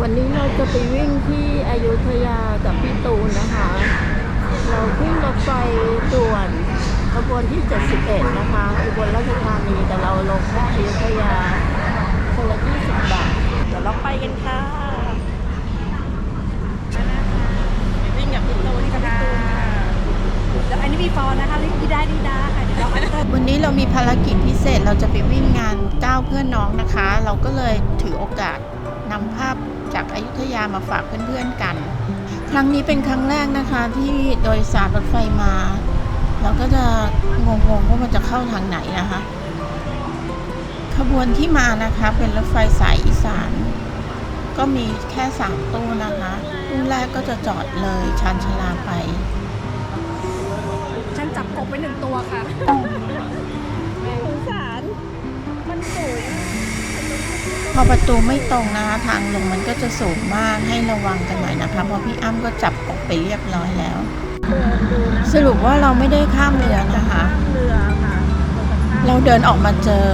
วันนี้เราจะไปวิ่งที่อยุธยากับพี่ตูนนะคะ เราขึ้นรถไฟด่วนขบวนที่ 71 นะคะอุบลราชธานีแต่เราลงแค่อยุธยาคนละ20 บาท เดี๋ยวเราไปกันค่ะวิ่งกับพี่ตูนค่ะแล้วอันนี้มีฟอนนะคะดีดาดีดาค่ะเดี๋ยวเราอันเตอร์วันนี้เรามีภารกิจพิเศษเราจะไปวิ่งงานก้าวเพื่อนน้องนะคะ เราก็เลยถือโอกาส นำภาพจากอายุทยามาฝากเพื่อนๆกัน ครั้งนี้เป็นครั้งแรกนะคะที่โดยสารรถไฟมา เราก็จะงงๆว่ามันจะเข้าทางไหนนะคะ ขบวนที่มานะคะเป็นรถไฟสายอีสาน ก็มีแค่สามตู้นะคะตู้แรกก็จะจอดเลยชานชาลาไป ฉันจับกบไปหนึ่งตัวค่ะสงสาร มันสูง พอประตูไม่ตรงนะคะทางลงมันก็จะสูงมากให้ระวังกันหน่อยนะคะเพราะพี่อ้ำก็จับกบไปเรียบร้อยแล้ว สรุปว่าเราไม่ได้ข้ามเรือนะคะเรือค่ะเราเดินออกมาเจอ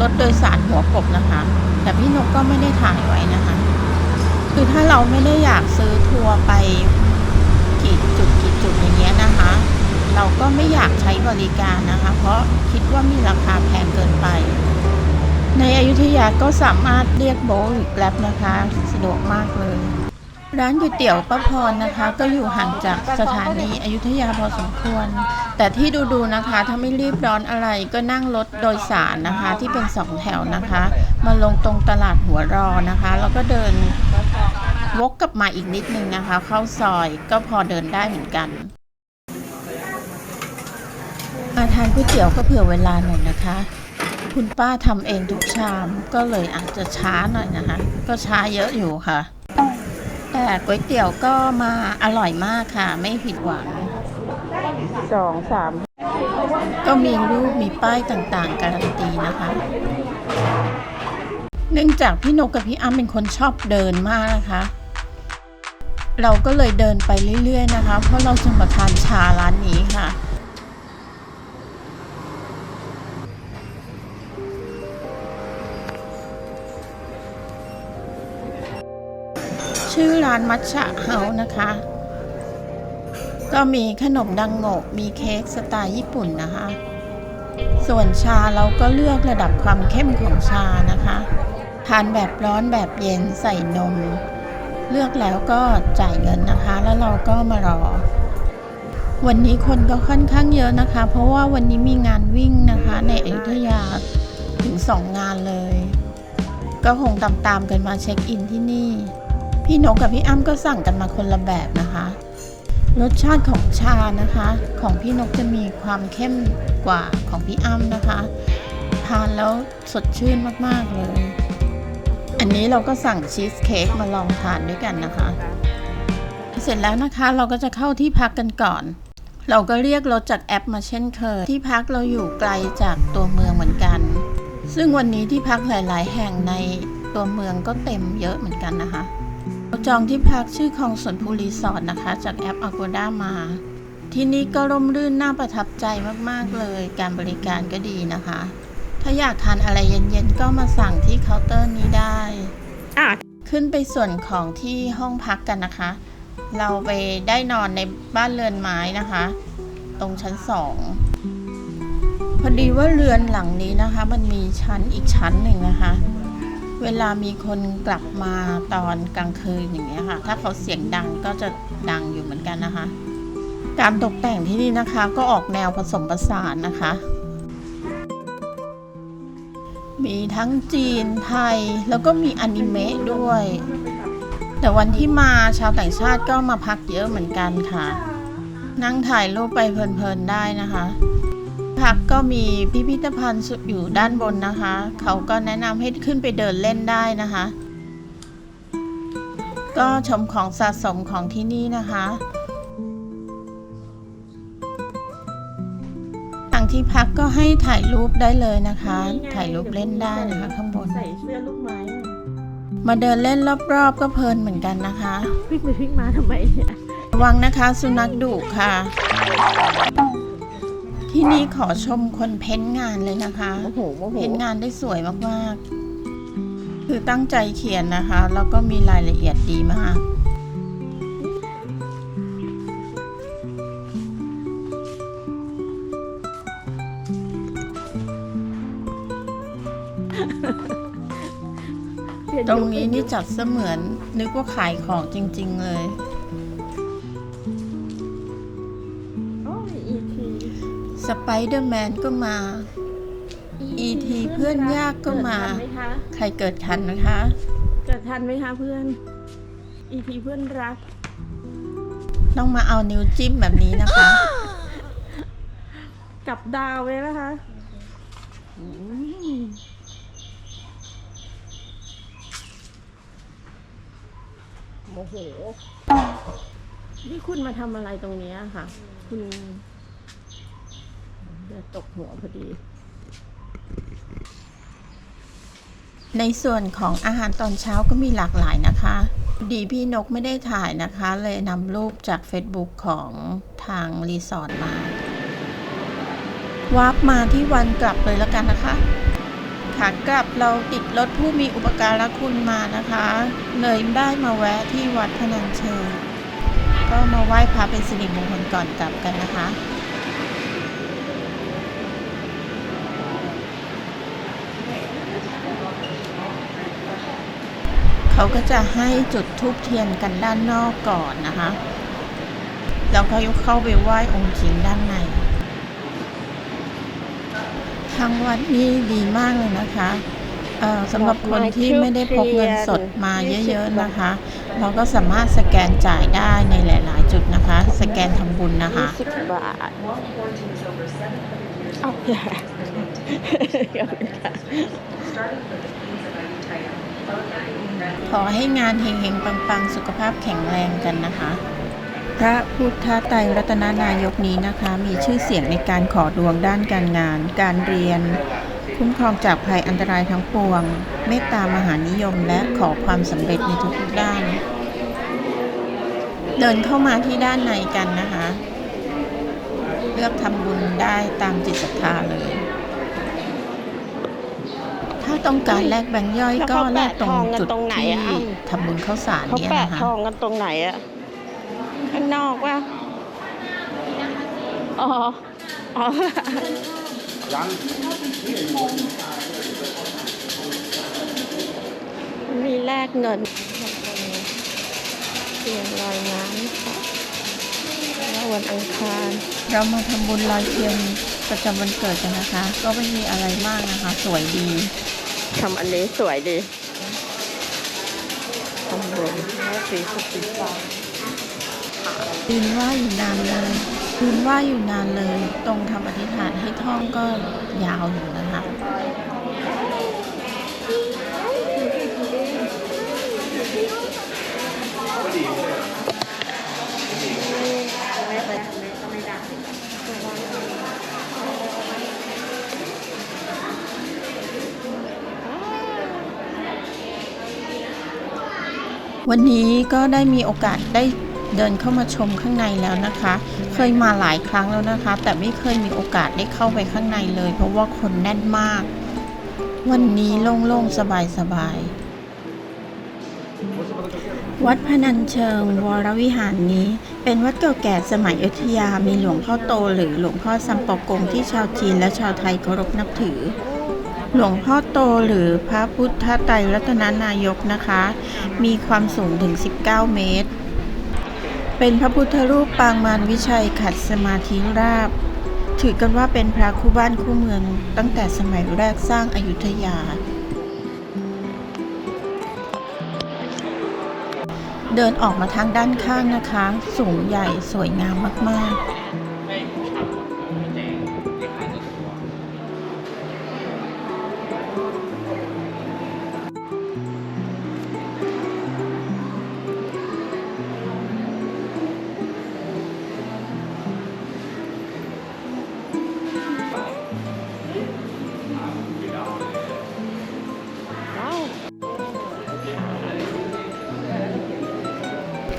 รถโดยสารหัวกบนะคะ แต่พี่นกก็ไม่ได้ถ่ายไว้นะคะ คือถ้าเราไม่ได้อยากซื้อทัวร์ไปกี่จุดกี่จุดอย่างเงี้ยนะคะ เราก็ไม่อยากใช้บริการนะคะ เพราะคิดว่ามีราคาแพงเกินไป ในอยุธยาก็สามารถเรียกโบทหรือแกร็บนะคะ สะดวกมากเลย ร้านก๋วยเตี๋ยวป้าพรนะคะ ก็อยู่ห่างจากสถานีอยุธยาพอสมควร แต่ที่ดูๆนะคะ ถ้าไม่รีบร้อนอะไรก็นั่งรถโดยสารนะคะ ที่เป็นสองแถวนะคะ มาลงตรงตลาดหัวรอนะคะ แล้วก็เดินวกกลับมาอีกนิดนึงนะคะ เข้าซอยก็พอเดินได้เหมือนกันมาทานก๋วยเตี๋ยวก็เผื่อเวลาหน่อยนะคะ คุณป้าทำเองทุกชามก็เลยอาจจะช้าหน่อยนะคะ ก็ช้าเยอะอยู่ค่ะ แต่ก๋วยเตี๋ยวก็มาอร่อยมากค่ะ ไม่ผิดหวังสองสามก็มีรูปมีป้ายต่างๆ การันตีนะคะ เนื่องจากพี่นกกับพี่อ้ำเป็นคนชอบเดินมากนะคะ เราก็เลยเดินไปเรื่อยๆนะคะ เพราะเราจะมาทานชาร้านนี้ค่ะ ชื่อร้านมัชชะเฮาส์นะคะ ก็มีขนมดังโงกมีเค้กสไตล์ญี่ปุ่นนะคะ ส่วนชาเราก็เลือกระดับความเข้มของชานะคะ ทานแบบร้อนแบบเย็นใส่นม เลือกแล้วก็จ่ายเงินนะคะ แล้วเราก็มารอ วันนี้คนก็ค่อนข้างเยอะนะคะ เพราะว่าวันนี้มีงานวิ่งนะคะในอยุธยาถึงสองงานเลยก็คงตามๆกันมาเช็คอินที่นี่ พี่นกกับพี่อ้ำก็สั่งกันมาคนละแบบนะคะ รสชาติของชานะคะ ของพี่นกจะมีความเข้มกว่าของพี่อ้ำนะคะทานแล้วสดชื่นมากๆเลย อันนี้เราก็สั่งชีสเค้กมาลองทานด้วยกันนะคะ เสร็จแล้วนะคะเราก็จะเข้าที่พักกันก่อน เราก็เรียกรถจากแอปมาเช่นเคย ที่พักเราอยู่ไกลจากตัวเมืองเหมือนกัน ซึ่งวันนี้ที่พักหลาย ๆ แห่งในตัวเมืองก็เต็มเยอะเหมือนกันนะคะ จองที่พักชื่อคลองสวนภูรีสอร์ทนะคะ จากแอป Agoda มา ที่นี่ก็ร่มรื่นน่าประทับใจมากๆเลย การบริการก็ดีนะคะ ถ้าอยากทานอะไรเย็นๆ ก็มาสั่งที่เคาน์เตอร์นี้ได้อะขึ้นไปส่วนของที่ห้องพักกันนะคะ เราไปได้นอนในบ้านเรือนไม้นะคะ ตรงชั้นสองพอดีว่าเรือนหลังนี้นะคะ มันมีชั้นอีกชั้นหนึ่งนะคะ เวลามีคนกลับมาตอนกลางคืนอย่างเงี้ยค่ะ ถ้าเขาเสียงดังก็จะดังอยู่เหมือนกันนะคะ การตกแต่งที่นี่นะคะก็ออกแนวผสมผสานนะคะ มีทั้งจีนไทยแล้วก็มีอนิเมะด้วย แต่วันที่มาชาวต่างชาติก็มาพักเยอะเหมือนกันค่ะ นั่งถ่ายรูปไปเพลินๆได้นะคะ พักก็มีพิพิธภัณฑ์อยู่ด้านบนนะคะ เขาก็แนะนำให้ขึ้นไปเดินเล่นได้นะคะ ก็ชมของสะสมของที่นี่นะคะทางที่พักก็ให้ถ่ายรูปได้เลยนะคะ ถ่ายรูปเล่นได้นะคะข้างบน ใส่เสื้อลูกไม้มาเดินเล่นรอบๆก็เพลินเหมือนกันนะคะวิ่งไปวิ่งมาทำไมเนี่ยระวังนะคะ สุนัขดุค่ะ ที่นี่ขอชมคนเพ้นท์งานเลยนะคะโอ้โหโอ้โหเพ้นท์งานได้สวยมากคือตั้งใจเขียนนะคะ แล้วก็มีรายละเอียดดีมากตรงนี้นี่จัดเสมือนนึกว่าขายของจริง ๆ เลย สไปเดอร์แมนก็มา ET เพื่อนยากก็มา เกิดทันไหมคะใครเกิดทันนะคะ เกิดทันไหมคะเพื่อน ET เพื่อนรัก ต้องมาเอานิ้วจิ้มแบบนี้นะคะ กับดาวไว้แล้วคะอืมโมโห นี่คุณมาทำอะไรตรงเนี้ยค่ะ คุณเดือด ตกหัวพอดี ในส่วนของอาหารตอนเช้าก็มีหลากหลายนะคะดีพี่นกไม่ได้ถ่ายนะคะ เลยนำรูปจาก Facebook ของทางรีสอร์ทมาวาร์ปมาที่วันกลับเลยแล้วกันนะคะขากลับเราติดรถผู้มีอุปการะคุณมานะคะ เลยได้มาแวะที่วัดพนัญเชิงก็มาไหว้พระเป็นสิริมงคลก่อนกลับกันนะคะ เขาก็จะให้จุดทูบเทียนกันด้านนอกก่อนนะคะแล้วก็ยกเข้าไปไหว้องค์จริงด้านในทางวัดนี่ดีมากเลยนะคะเอ่อสำหรับคนที่ไม่ได้พกเงินสดมาเยอะๆนะคะ เราก็สามารถสแกนจ่ายได้ในหลาย ๆ จุดนะคะ สแกนทำบุญนะคะสิบบาทเอาอย่าขอบคุณค่ะ ขอให้งานเฮงๆ ปังๆ สุขภาพแข็งแรงกันนะคะ พระพุทธไตรรัตนานายกนี้นะคะ มีชื่อเสียงในการขอดวงด้านการงาน การเรียน คุ้มครองจากภัยอันตรายทั้งปวง เมตตามหานิยมและขอความสำเร็จในทุกๆด้าน เดินเข้ามาที่ด้านในกันนะคะ เลือกทำบุญได้ตามจิตศรัทธาเลย ต้องการแลกแบงค์ย่อยแล้วก็เขาแลแปะกตรงทองกันจุดตรงไหนที่อะอ้ำทำบุญข้าวสารเขาเนี่ยแปะนะคะ ทองกันตรงไหนอะข้างนอกว่าอ๋อ อ๋อ มีแลกเงินเตียงลอยน้ำค่ะแล้ววันอังคาร เรามาทำบุญลอยเทียนประจำวันเกิดกันนะคะ ก็ไม่มีอะไรมากนะคะ สวยดี ทำอันนี้สวยดีทำบุญแล้สีสุดสีฟ้ายืนว่าอยู่นานเลยยืนว่าอยู่นานเลย ตรงคำอธิษฐานให้ท่องก็ยาวอยู่นะคะ วันนี้ก็ได้มีโอกาสได้เดินเข้ามาชมข้างในแล้วนะคะ เคยมาหลายครั้งแล้วนะคะ แต่ไม่เคยมีโอกาสได้เข้าไปข้างในเลย เพราะว่าคนแน่นมาก วันนี้โล่งๆ สบายๆ วัดพนัญเชิงวรวิหารนี้ เป็นวัดเก่าแก่สมัยอยุธยามีหลวงพ่อโตหรือหลวงพ่อซัมปอกงที่ชาวจีนและชาวไทยเคารพนับถือ หลวงพ่อโตหรือพระพุทธไตรรัตนนายกนะคะ มีความสูงถึง 19 เมตร เป็นพระพุทธรูปปางมารวิชัยขัดสมาธิราบ ถือกันว่าเป็นพระคู่บ้านคู่เมือง ตั้งแต่สมัยแรกสร้างอายุทยา เดินออกมาทางด้านข้างนะคะ สูงใหญ่สวยงามมาก ๆ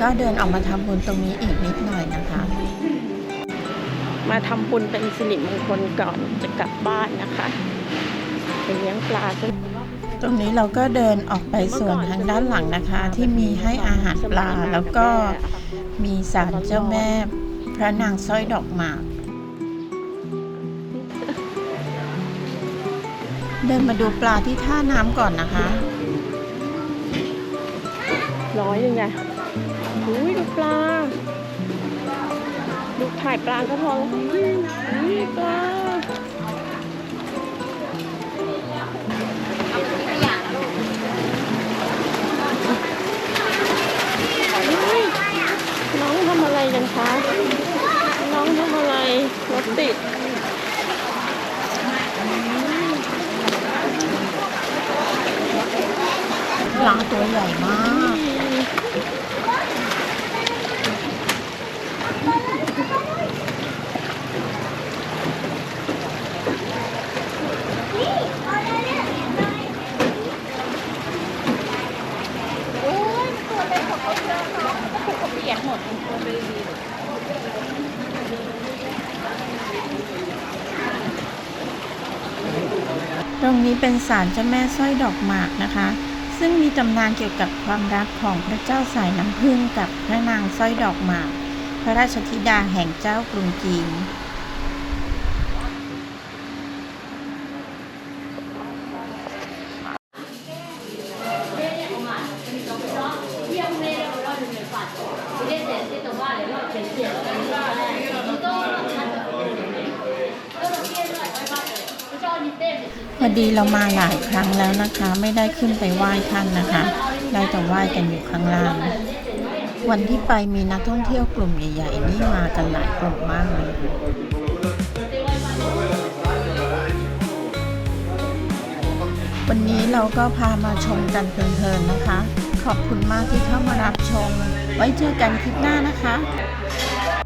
ก็เดินออกมาทำบุญตรงนี้อีกนิดหน่อยนะคะ มาทำบุญเป็นสิริมงคลก่อนจะกลับบ้านนะคะ ไปเลี้ยงปลาซะตรงนี้เราก็เดินออกไปส่วนทางด้านหลังนะคะ ที่มีให้อาหารปลาแล้วก็มีศาลเจ้าแม่พระนางสร้อยดอกหมากเดินมาดูปลาที่ท่าน้ำก่อนนะคะ ร้อยยังไงอุ้ยดูปลา ดูถ่ายปลาก็พอแล้วอุ้ยปลา อะไรกันคะ น้องทำอะไรรถติด ปลาตัวใหญ่มาก ตรง นี้เป็นศาลเจ้าแม่สร้อยดอกหมากนะคะ ซึ่งมีตำนานเกี่ยวกับความรักของพระเจ้าสายน้ำผึ้งกับพระนางสร้อยดอกหมาก พระราชธิดาแห่งเจ้ากรุงจีน รีเรามาหลายครั้งแล้วนะคะ ไม่ได้ขึ้นไปไหว้ท่านนะคะ ได้แต่ไหว้กันอยู่ข้างล่าง วันที่ไปมีนักท่องเที่ยวกลุ่มใหญ่ๆนี่มากันหลายกลุ่มมากเลยวันนี้เราก็พามาชมกันเพลินๆนะคะ ขอบคุณมากที่เข้ามารับชม ไว้เจอกันคลิปหน้านะคะ